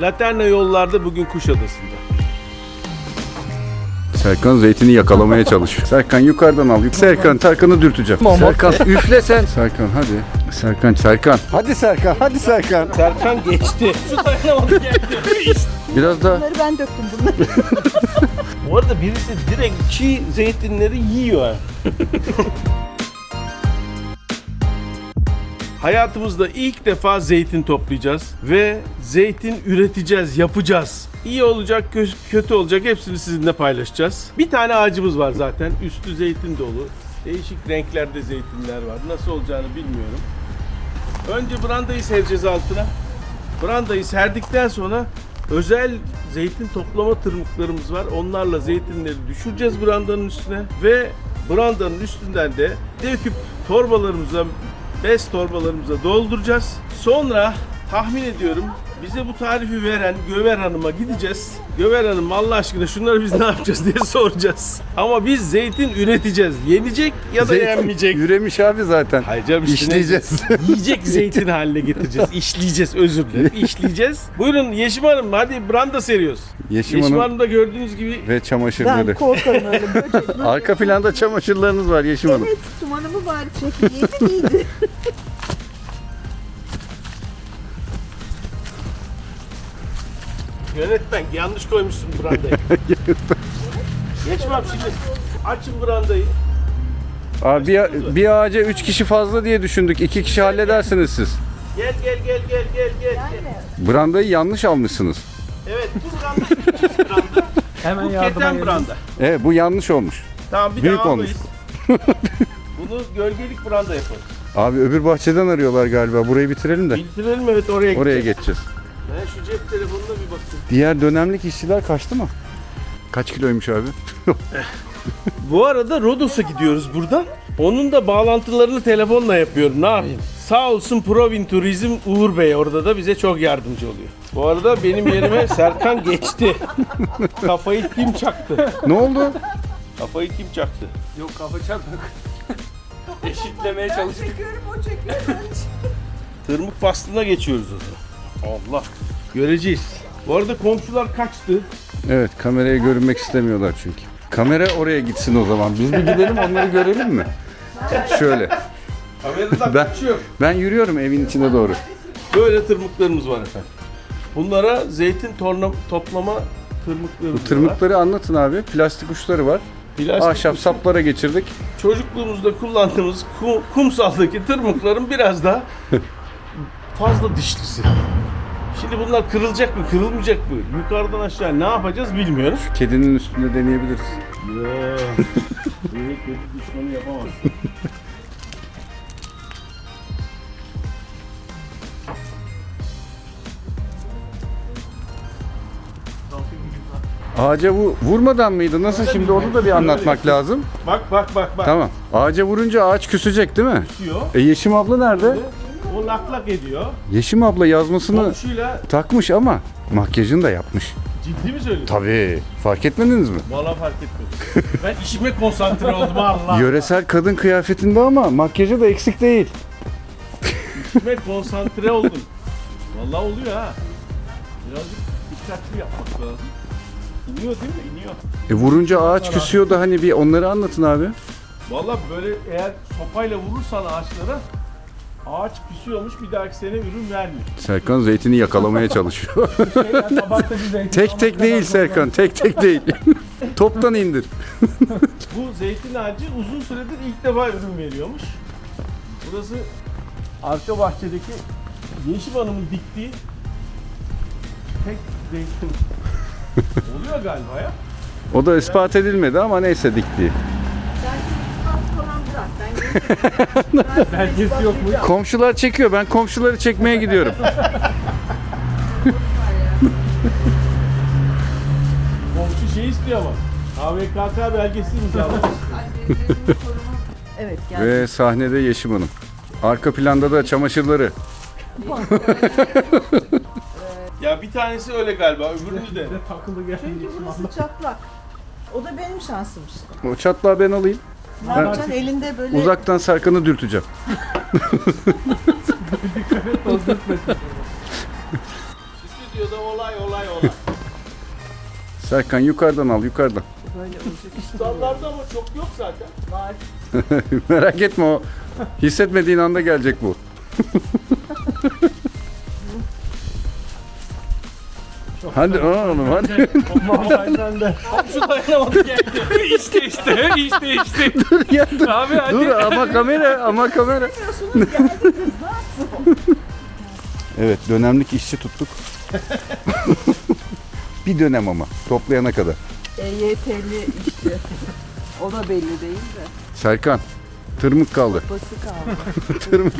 Laterna yollarda bugün Kuşadası'nda. Serkan zeytini yakalamaya çalışıyor. Serkan yukarıdan al. Serkan Serkan'ı dürteceğim. Serkan üfle sen. Serkan hadi. Serkan Serkan. Hadi Serkan hadi Serkan. Serkan geçti. Şu dayanamadı geldi. Biraz daha. Bunları ben döktüm bunları. Bu arada birisi direkt çiğ zeytinleri yiyor. Ha. Hayatımızda ilk defa zeytin toplayacağız ve zeytin üreteceğiz, yapacağız. İyi olacak, kö- kötü olacak hepsini sizinle paylaşacağız. Bir tane ağacımız var zaten. Üstü zeytin dolu. Değişik renklerde zeytinler var. Nasıl olacağını bilmiyorum. Önce brandayı sereceğiz altına. Brandayı serdikten sonra özel zeytin toplama tırmıklarımız var. Onlarla zeytinleri düşüreceğiz brandanın üstüne ve brandanın üstünden de döküp torbalarımıza, bez torbalarımıza dolduracağız. Sonra tahmin ediyorum bize bu tarifi veren Göver Hanım'a gideceğiz. Göver Hanım Allah aşkına şunları biz ne yapacağız diye soracağız. Ama biz zeytin üreteceğiz. Yenecek ya da yenmeyecek. Üremiş abi zaten. Hayır canım işte İşleyeceğiz. ne- Yiyecek zeytin haline getireceğiz. İşleyeceğiz özür dilerim. İşleyeceğiz. Buyurun Yeşim Hanım hadi branda seriyoruz. Yeşim Yeşim Hanım Hanım da gördüğünüz gibi ve çamaşırları. Ben korkarım öyle böcek. böcek. Arka planda çamaşırlarınız var Yeşim Hanım. Evet, tumanımı bari çekeyim iyiydi. yönetmen yanlış koymuşsun brandayı. Abi şimdi açın brandayı. Abi bir, bir ağaca 3 kişi fazla diye düşündük. 2 kişi halledersiniz siz. Gel gel gel gel gel gel. gel. Brandayı yanlış almışsınız. Evet bu branda küçük branda. Hemen Bu yardıma keten branda. Evet bu yanlış olmuş. Tamam bir Büyük daha olmuş. almayız. Bunu gölgelik branda yaparız. Abi öbür bahçeden arıyorlar galiba. Burayı bitirelim de Bitirelim evet oraya oraya gideceğiz. geçeceğiz. Ben şu cep telefonuna bir bakayım. Diğer dönemlik işçiler kaçtı mı? Kaç kiloymuş abi? Bu arada Rodos'a gidiyoruz buradan. Onun da bağlantılarını telefonla yapıyorum. Ne yapayım? Sağ olsun Provin Turizm Uğur Bey orada da bize çok yardımcı oluyor. Bu arada benim yerime Serkan geçti. Kafayı kim çaktı? ne oldu? Kafayı kim çaktı? Yok kafa çarpmak. Eşitlemeye çalıştık. çekiyorum o çekiyor. Tırmık faslına geçiyoruz o zaman. Allah. Göreceğiz. Bu arada komşular kaçtı. Evet kameraya görünmek istemiyorlar çünkü. Kamera oraya gitsin o zaman. Biz bir gidelim onları görelim mi? Şöyle. Kameradan Ben- kaçıyor. Ben yürüyorum evin içine doğru. Böyle tırmıklarımız var efendim. Bunlara zeytin torna, toplama tırmıklarımız Bu var. tırmıkları anlatın abi. Plastik uçları var. Plastik Ahşap saplara geçirdik. çocukluğumuzda kullandığımız ku- kumsaldaki tırmıkların biraz daha fazla dişlisi. Şimdi bunlar kırılacak mı, kırılmayacak mı? Yukarıdan aşağı ne yapacağız bilmiyoruz. Kedinin üstünde deneyebiliriz. Ya, böyle kötü düşmanı yapamazsın. Ağaca bu vurmadan mıydı? Nasıl şimdi onu da bir anlatmak lazım. Bak bak bak bak. Tamam. Ağaca vurunca ağaç küsecek değil mi? Diyor. E Yeşim abla nerede? O lak lak ediyor. Yeşim abla yazmasını Komşuyla takmış ama makyajını da yapmış. ciddi mi söylüyorsun? Tabii. Fark etmediniz mi? Valla fark etmedim. ben işime konsantre oldum Allah. Yöresel kadın kıyafetinde ama makyajı da eksik değil. İşime konsantre oldum. Valla oluyor ha. Birazcık dikkatli yapmak lazım. İniyor değil mi? İniyor. E vurunca ağaç küsüyor da hani bir onları anlatın abi. Valla böyle eğer sopayla vurursan ağaçlara ağaç küsüyormuş bir dahaki sene ürün vermiyor. Serkan zeytini yakalamaya çalışıyor. Şeyler tabakta bir zeytin. tek tek değil Serkan, tek tek değil. Toptan indir. Bu zeytin ağacı uzun süredir ilk defa ürün veriyormuş. Burası arka bahçedeki Yeşim Hanım'ın diktiği tek zeytin. Oluyor galiba ya. O da ispat edilmedi ama neyse dikti. Belgesi yok mu? Komşular çekiyor. Ben komşuları çekmeye gidiyorum. Komşu şey istiyor ama. AVKK belgesi imzalamış. Evet geldi. Ve sahnede Yeşim Hanım. Arka planda da çamaşırları. ya bir tanesi öyle galiba öbürünü de. Geldi. Çünkü burası çatlak. O da benim şansım işte. O çatlağı ben alayım. Ne yapacaksın elinde böyle Uzaktan Serkan'ı dürteceğim. Videoda olay olay olay. Serkan yukarıdan al yukarıdan. Böyle Dallarda ama çok yok zaten. var. Merak etme o. Hissetmediğin anda gelecek bu. hadi oğlum hadi. Şu dayanamadı geldi. işte işte işte işte. ya dur. Abi hadi. Dur ama kamera ama kamera. evet dönemlik işçi tuttuk. bir dönem ama toplayana kadar. EYT'li işçi. O da belli değil de. Serkan tırmık kaldı. Bası kaldı. tırmık.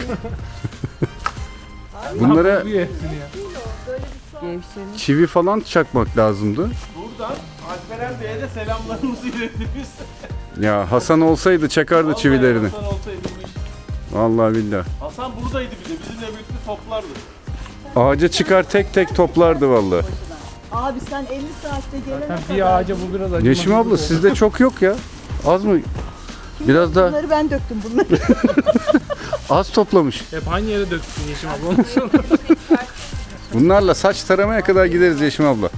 Bunlara Bu hepsini ya. Gevşemiş. çivi falan çakmak lazımdı. Buradan Alperen Bey'e de selamlarımızı iletiriz. Ya Hasan olsaydı çakardı Vallahi çivilerini. Hasan olsaydı bu iş. Vallahi billahi. Hasan buradaydı bir de bizimle birlikte toplardı. Ağaca çıkar tek tek toplardı vallahi. Abi sen 50 saatte gelene kadar. bir ağaca bu biraz acımasız. Yeşim abla sizde çok yok ya. Az mı? Biraz da Bunları ben döktüm bunları. az toplamış. Hep aynı yere döktün Yeşim abla. Bunlarla saç taramaya kadar gideriz Yeşim abla.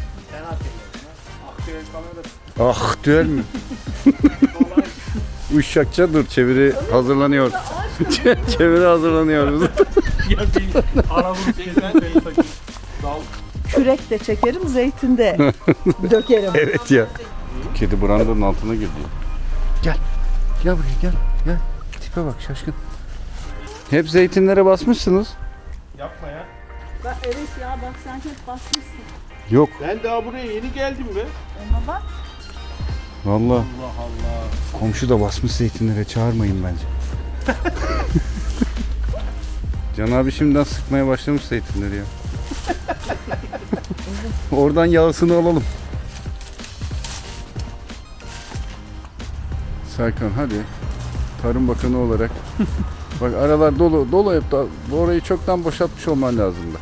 Ah düel mi? Uşakça dur çeviri hazırlanıyor. çeviri hazırlanıyoruz. Kürek de çekerim, zeytin de dökerim. evet ya. Kedi brandanın altına girdi. Gel. Gel buraya gel. Gel. Tipe bak şaşkın. Hep zeytinlere basmışsınız. Yapma ya. Bak, evet ya bak sen hep basmışsın. Yok. Ben daha buraya yeni geldim be. Ona bak. Vallahi Allah Allah. komşu da basmış zeytinlere çağırmayın bence. Can abi şimdiden sıkmaya başlamış zeytinleri ya. Oradan yağsını alalım. Serkan hadi. Tarım Bakanı olarak. Bak aralar dolu dolu hep da orayı çoktan boşaltmış olman lazımdı.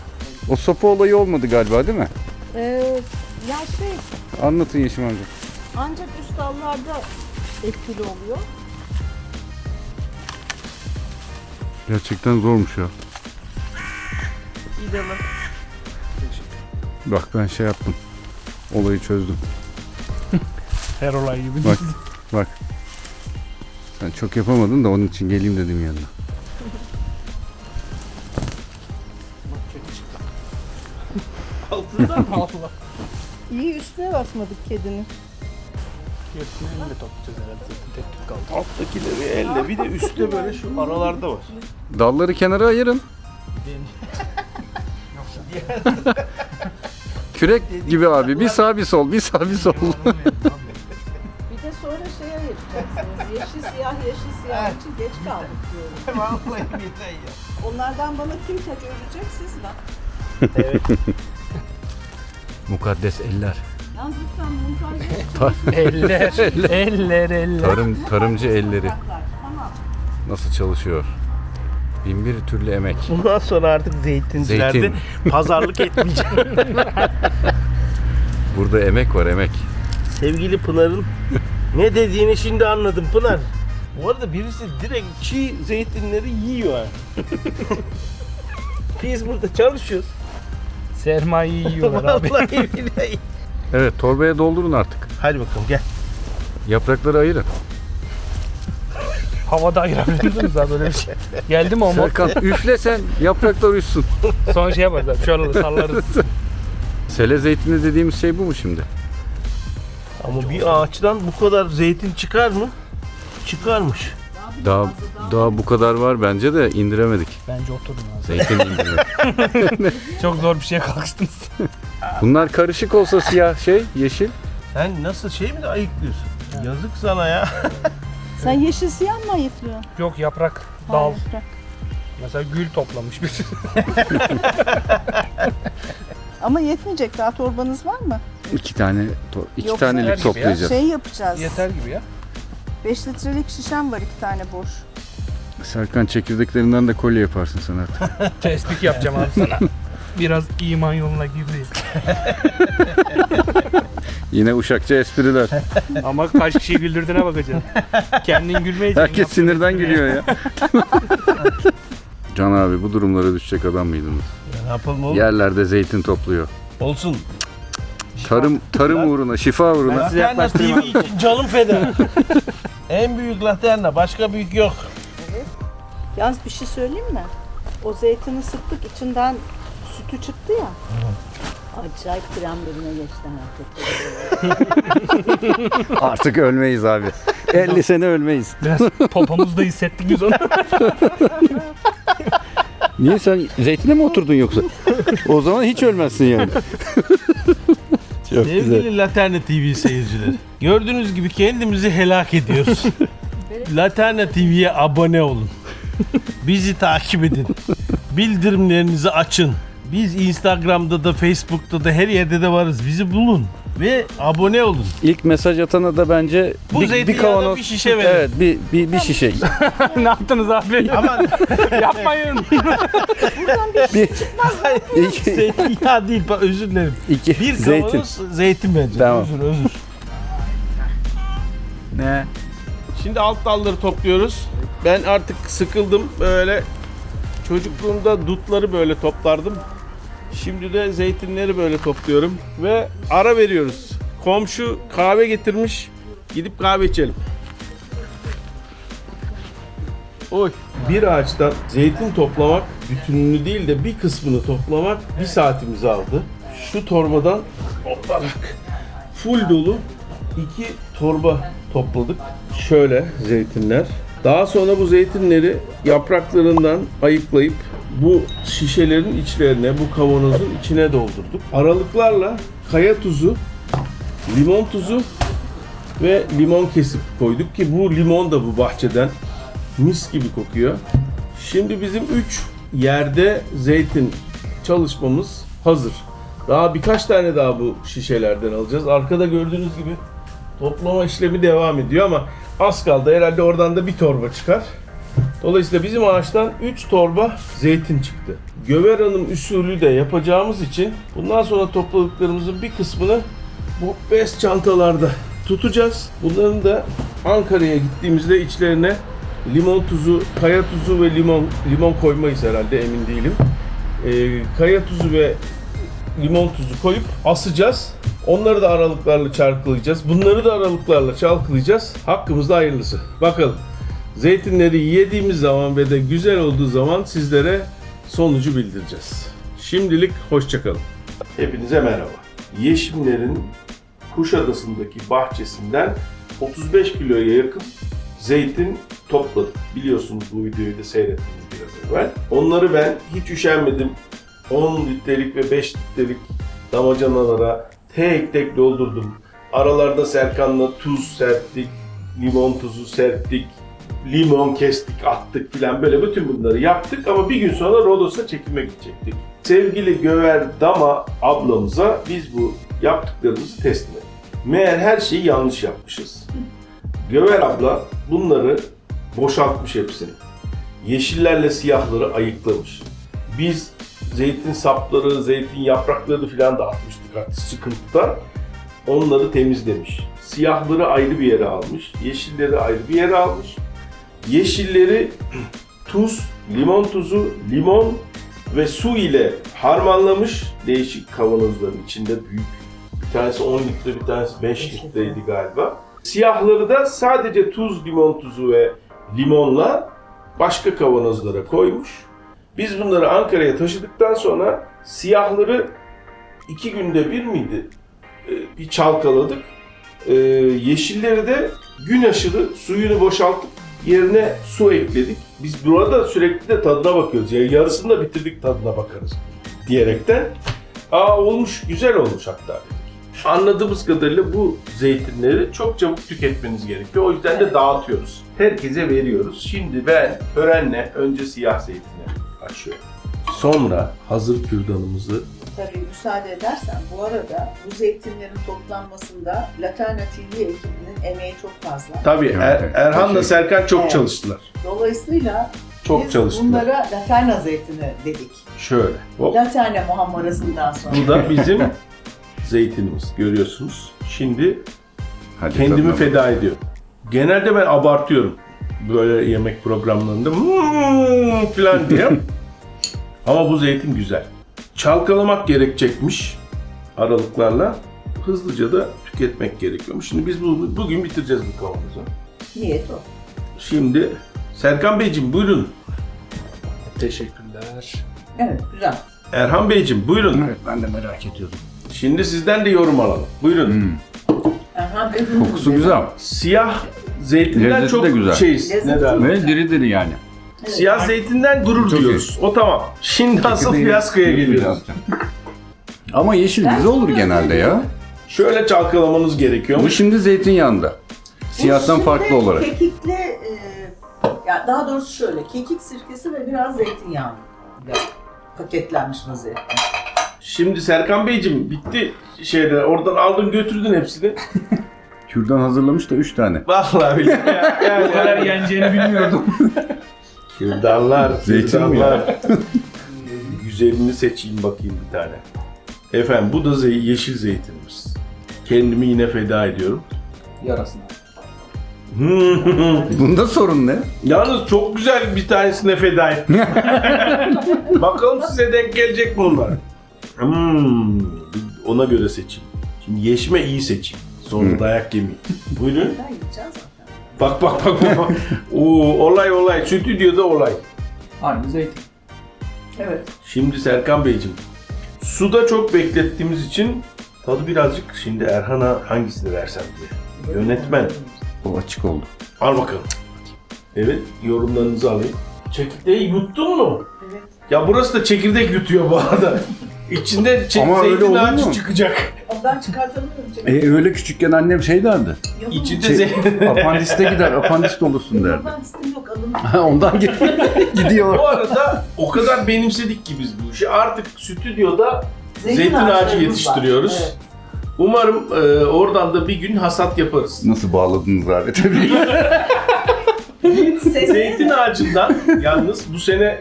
O sopa olayı olmadı galiba değil mi? Ee, ya şey Anlatın Yeşim amca. ancak üst dallarda etkili oluyor. Gerçekten zormuş ya. İdalı. Bak ben şey yaptım. Olayı çözdüm. Her olay gibi. Bak. Sen çok yapamadın da onun için geleyim dedim yanına. Allah. İyi üstüne basmadık kedinin. Hepsini elle toplayacağız herhalde. Zaten tek tük kaldı. alttakileri elle bir de üstte böyle şu aralarda var. Dalları kenara ayırın. Kürek gibi abi. Bir sağ bir sol, bir sağ bir sol. Bir de sonra şey yapacaksınız. Yeşil siyah yeşil siyah için geç kaldık diyorum. Vallahi yeter ya. Onlardan bana kim tek örecek siz lan. Mukaddes eller. Yalnız lütfen montajı Eller. eller eller. Tarım, tarımcı elleri. Tamam. nasıl çalışıyor? Bin bir türlü emek. Bundan sonra artık zeytincilerde Zeytin. pazarlık etmeyeceğim. Burada emek var emek. Sevgili Pınar'ın ne dediğini şimdi anladım Pınar. Bu arada birisi direkt çiğ zeytinleri yiyor ha. Biz burada çalışıyoruz. Sermayeyi yiyorlar abi. Vallahi billahi. Evet torbaya doldurun artık. Hadi bakalım gel. Yaprakları ayırın. Havada ayırabilirsiniz abi böyle bir şey. Geldi mi o mod? Serkan üfle sen yapraklar uçsun. Sonra şey yaparız abi. Şöyle sallarız. Sele zeytini dediğimiz şey bu mu şimdi? Ama bir ağaçtan bu kadar zeytin çıkar mı? Çıkarmış. Daha daha bu kadar var bence de indiremedik. Bence oturun abi. Zeytin indiremedik. Çok zor bir şeye kalkıştınız. Bunlar karışık olsa siyah şey, yeşil. Sen nasıl şey mi de ayıklıyorsun? Yazık sana ya. Sen yeşil siyah mı ayıklıyorsun? Yok yaprak, dal. Hayır, bırak. Mesela gül toplamış bir. Ama yetmeyecek. Daha torbanız var mı? İki tane, to- iki Yoksa- tanelik gibi ya. toplayacağız. Şey yapacağız. Yeter gibi ya. 5 litrelik şişem var iki tane boş. Serkan çekirdeklerinden de kolye yaparsın sen artık. Tespih yapacağım abi sana. Biraz iman yoluna girdi. Yine uşakça espriler. Ama kaç kişi güldürdüğüne bakacaksın. Kendin gülmeyeceksin. Herkes sinirden gülüyor ya. Can abi bu durumlara düşecek adam mıydınız? Ya ne yapalım oğlum? Yerlerde zeytin topluyor. Olsun. Tarım tarım uğruna, şifa uğruna. Laterna TV için canım feda. En büyük Laterna. Başka büyük yok. Yalnız bir şey söyleyeyim mi? O zeytini sıktık içinden sütü çıktı ya. Acayip kremlerine geçti artık. Artık ölmeyiz abi. 50 sene ölmeyiz. Biraz popomuzda hissettik biz onu. Niye sen zeytine mi oturdun yoksa? O zaman hiç ölmezsin yani. Çok güzel. Sevgili Laterna TV seyircileri. Gördüğünüz gibi kendimizi helak ediyoruz. Laterna TV'ye abone olun. Bizi takip edin. Bildirimlerinizi açın. Biz Instagram'da da Facebook'ta da her yerde de varız. Bizi bulun ve abone olun. İlk mesaj atana da bence Bu zeytinyağına bir şişe verin. Evet, bir, bir, bir şişe. ne yaptınız abi? Aman Yapmayın. bir, iki, zeytinyağı değil pa- özür dilerim. iki Bir zeytin. kavanoz zeytin bence. Tamam. Özür özür. ne? Şimdi alt dalları topluyoruz. Ben artık sıkıldım böyle. Çocukluğumda dutları böyle toplardım. Şimdi de zeytinleri böyle topluyorum ve ara veriyoruz. Komşu kahve getirmiş. Gidip kahve içelim. Oy. Bir ağaçtan zeytin toplamak bütününü değil de bir kısmını toplamak bir saatimizi aldı. Şu torbadan hoplarak full dolu iki torba topladık. Şöyle zeytinler. Daha sonra bu zeytinleri yapraklarından ayıklayıp bu şişelerin içlerine, bu kavanozun içine doldurduk. Aralıklarla kaya tuzu, limon tuzu ve limon kesip koyduk ki bu limon da bu bahçeden mis gibi kokuyor. Şimdi bizim 3 yerde zeytin çalışmamız hazır. Daha birkaç tane daha bu şişelerden alacağız. Arkada gördüğünüz gibi toplama işlemi devam ediyor ama az kaldı. Herhalde oradan da bir torba çıkar. Dolayısıyla bizim ağaçtan 3 torba zeytin çıktı. Göver Hanım usulü de yapacağımız için bundan sonra topladıklarımızın bir kısmını bu bez çantalarda tutacağız. Bunların da Ankara'ya gittiğimizde içlerine limon tuzu, kaya tuzu ve limon limon koymayız herhalde emin değilim. Ee, kaya tuzu ve limon tuzu koyup asacağız. Onları da aralıklarla çarkılayacağız. Bunları da aralıklarla çalkalayacağız. Hakkımızda hayırlısı. Bakalım. Zeytinleri yediğimiz zaman ve de güzel olduğu zaman sizlere sonucu bildireceğiz. Şimdilik hoşçakalın. Hepinize merhaba. Yeşimlerin Kuşadası'ndaki bahçesinden 35 kiloya yakın zeytin topladık. Biliyorsunuz bu videoyu da seyrettiniz biraz evvel. Onları ben hiç üşenmedim. 10 litrelik ve 5 litrelik damacanalara tek tek doldurdum. Aralarda Serkan'la tuz serptik, limon tuzu serptik, limon kestik, attık filan böyle bütün bunları yaptık ama bir gün sonra Rodos'a çekime gidecektik. Sevgili Göver Dama ablamıza biz bu yaptıklarımızı teslim ettik. Meğer her şeyi yanlış yapmışız. Göver abla bunları boşaltmış hepsini. Yeşillerle siyahları ayıklamış. Biz zeytin sapları, zeytin yaprakları filan da atmıştık artık sıkıntıdan. Onları temizlemiş. Siyahları ayrı bir yere almış. Yeşilleri ayrı bir yere almış. Yeşilleri tuz, limon tuzu, limon ve su ile harmanlamış. Değişik kavanozların içinde büyük. Bir tanesi 10 litre, bir tanesi 5 litreydi galiba. Siyahları da sadece tuz, limon tuzu ve limonla başka kavanozlara koymuş. Biz bunları Ankara'ya taşıdıktan sonra siyahları iki günde bir miydi? Ee, bir çalkaladık. Ee, yeşilleri de gün aşırı suyunu boşaltıp yerine su ekledik. Biz burada sürekli de tadına bakıyoruz. Yani yarısını da bitirdik tadına bakarız diyerekten. Aa olmuş, güzel olmuş hatta dedik. Anladığımız kadarıyla bu zeytinleri çok çabuk tüketmeniz gerekiyor. O yüzden de dağıtıyoruz. Herkese veriyoruz. Şimdi ben törenle önce siyah zeytini açıyorum. Sonra hazır kürdanımızı Tabii müsaade edersen bu arada bu zeytinlerin toplanmasında Laterna TV ekibinin emeği çok fazla. Tabii Er- Evet, Erhan'la teşekkür- Serkan çok Evet. çalıştılar. Dolayısıyla Çok biz çalıştılar. bunlara Laterna zeytini dedik. Şöyle. Hop. Laterna muhammarasından sonra. Bu da bizim zeytinimiz. Görüyorsunuz. Şimdi Hadi kendimi tadına feda ediyorum. Genelde ben abartıyorum. Böyle yemek programlarında "Hmm" falan diye. Ama bu zeytin güzel. Çalkalamak gerekecekmiş. aralıklarla hızlıca da tüketmek gerekiyormuş. Şimdi biz bu, bugün bitireceğiz bu kavanozu. Niyet o. Şimdi Serkan Beyciğim buyurun. Teşekkürler. Evet güzel. Erhan Beyciğim buyurun. Evet ben de merak ediyordum. Şimdi sizden de yorum alalım. Buyurun. Aha, benim Kokusu güzel. Siyah zeytinden Lezzeti çok de güzel. şeyiz. Ne Lezzeti derler? Ve diri diri yani. Siyah zeytinden gurur Çok duyuyoruz. O tamam. Şimdi asıl Çekirdeği- fiyaskoya geliyoruz. Ama yeşil güzel olur genelde ya. Şöyle çalkalamanız Bu gerekiyormuş. şimdi zeytinyağında. Siyahtan farklı olarak. Kekikli, e, ya daha doğrusu şöyle, kekik sirkesi ve biraz zeytinyağı ile paketlenmiş vaziyette. Şimdi Serkan Beyciğim bitti şeyde oradan aldın götürdün hepsini. Kürdan hazırlamış da 3 tane. Vallahi billahi. ya- Yani, Bu kadar yeneceğini bilmiyordum. Kürdanlar, Zeytin mi kürdanlar. Güzelini seçeyim bakayım bir tane. Efendim bu da zey- yeşil zeytinimiz. Kendimi yine feda ediyorum. Yarasına. Bunda sorun ne? Yalnız çok güzel bir tanesine feda ettim. Bakalım size denk gelecek mi onlar? Hmm, ona göre seçeyim. Şimdi yeşme iyi seçeyim. Sonra dayak yemeyeyim. Buyurun. Ben. Bak bak bak bak. Oo, olay olay. Stüdyoda olay. Aynı zeytin. Evet. Şimdi Serkan Beyciğim. Suda çok beklettiğimiz için tadı birazcık şimdi Erhan'a hangisini versem diye. Yönetmen. O açık oldu. Al bakalım. Evet yorumlarınızı alayım. Çekirdeği yuttun mu? Evet. Ya burası da çekirdek yutuyor bu arada. İçinde çek- Ama öyle zeytin olur ağacı mu? çıkacak. Ben çıkartamıyorum. E öyle küçükken annem şey derdi. Yok, İçinde Şey, zeytin. apandiste gider, apandist olursun derdi. Ben istem yok alın. Ondan gi- gidiyor. bu arada o kadar benimsedik ki biz bu işi. Artık stüdyoda Zeytin ağacı ağaçlarımız yetiştiriyoruz. var. Evet. umarım e, oradan da bir gün hasat yaparız. Nasıl bağladınız alete? Seni- Zeytin ağacından yalnız bu sene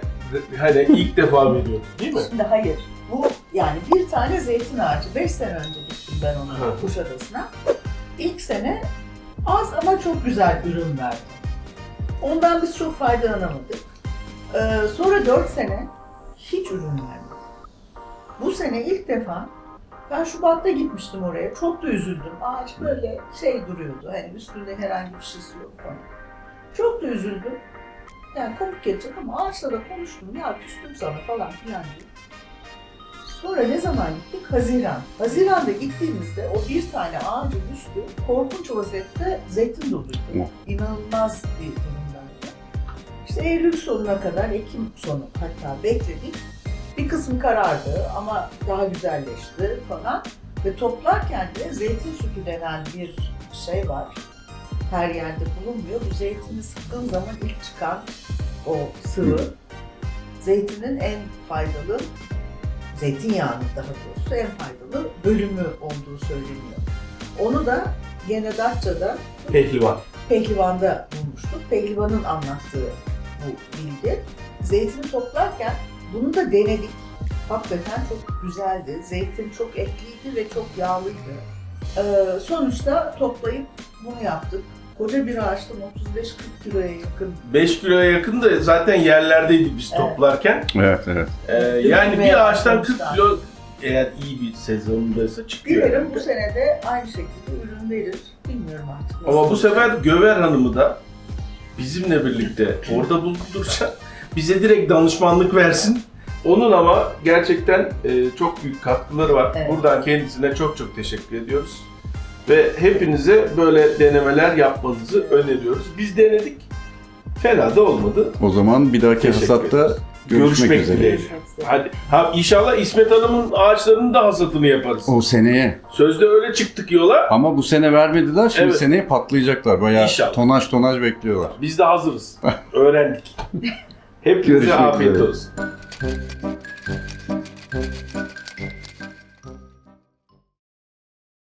hani ilk defa veriyoruz değil mi? Şimdi hayır. Bu yani bir tane zeytin ağacı. 5 sene önce gittim ben ona. Kuşadası'na. İlk sene az ama çok güzel ürün verdi. Ondan biz çok faydalanamadık. Ee, sonra 4 sene hiç ürün vermedi. Bu sene ilk defa ben Şubat'ta gitmiştim oraya. Çok da üzüldüm. Ağaç böyle şey duruyordu. Hani üstünde herhangi bir şeysi yok falan. Çok da üzüldüm. Yani komik gelecek ama ağaçla da konuştum. Ya küstüm sana falan filan diye. Sonra ne zaman gittik? Haziran. Haziran'da gittiğimizde o bir tane ağacın üstü korkunç vaziyette zeytin doluydu. İnanılmaz bir durumdaydı. İşte Eylül sonuna kadar, Ekim sonu hatta bekledik. Bir kısım karardı ama daha güzelleşti falan. Ve toplarken de zeytin sütü denen bir şey var. Her yerde bulunmuyor. Bu zeytini sıktığın zaman ilk çıkan o sıvı zeytinin en faydalı zeytinyağının daha doğrusu en faydalı bölümü olduğu söyleniyor. Onu da gene Datça'da Pehlivan. Pehlivan'da bulmuştuk. Pehlivan'ın anlattığı bu bilgi. Zeytini toplarken bunu da denedik. Hakikaten çok güzeldi. Zeytin çok etliydi ve çok yağlıydı. Ee, sonuçta toplayıp bunu yaptık. Koca bir ağaçtan 35-40 kiloya yakın 5 kiloya yakın da zaten yerlerdeydik biz Evet. toplarken. evet evet. Ee, yani bir ağaçtan 40 başlamışlar. kilo eğer iyi bir sezonundaysa çıkıyor. Dilerim herhalde. bu sene de aynı şekilde ürün verir. Bilmiyorum artık. nasıl Ama bu olacak. sefer Göver Hanım'ı da bizimle birlikte orada bulunduracak. Bize direkt danışmanlık versin. Onun ama gerçekten e, çok büyük katkıları var. Evet. Buradan kendisine çok çok teşekkür ediyoruz. Ve hepinize böyle denemeler yapmanızı öneriyoruz. Biz denedik. Fena da olmadı. O zaman bir dahaki Teşekkür hasatta ederiz. görüşmek, Görüşmek üzere. dileğiyle. Hadi. Ha, inşallah İsmet Hanım'ın ağaçlarının da hasatını yaparız. O seneye. Sözde öyle çıktık yola. Ama bu sene vermediler. Şimdi Evet. seneye patlayacaklar. Bayağı İnşallah. tonaj tonaj bekliyorlar. Biz de hazırız. Öğrendik. Hepinize Görüşmek afiyet üzere. olsun.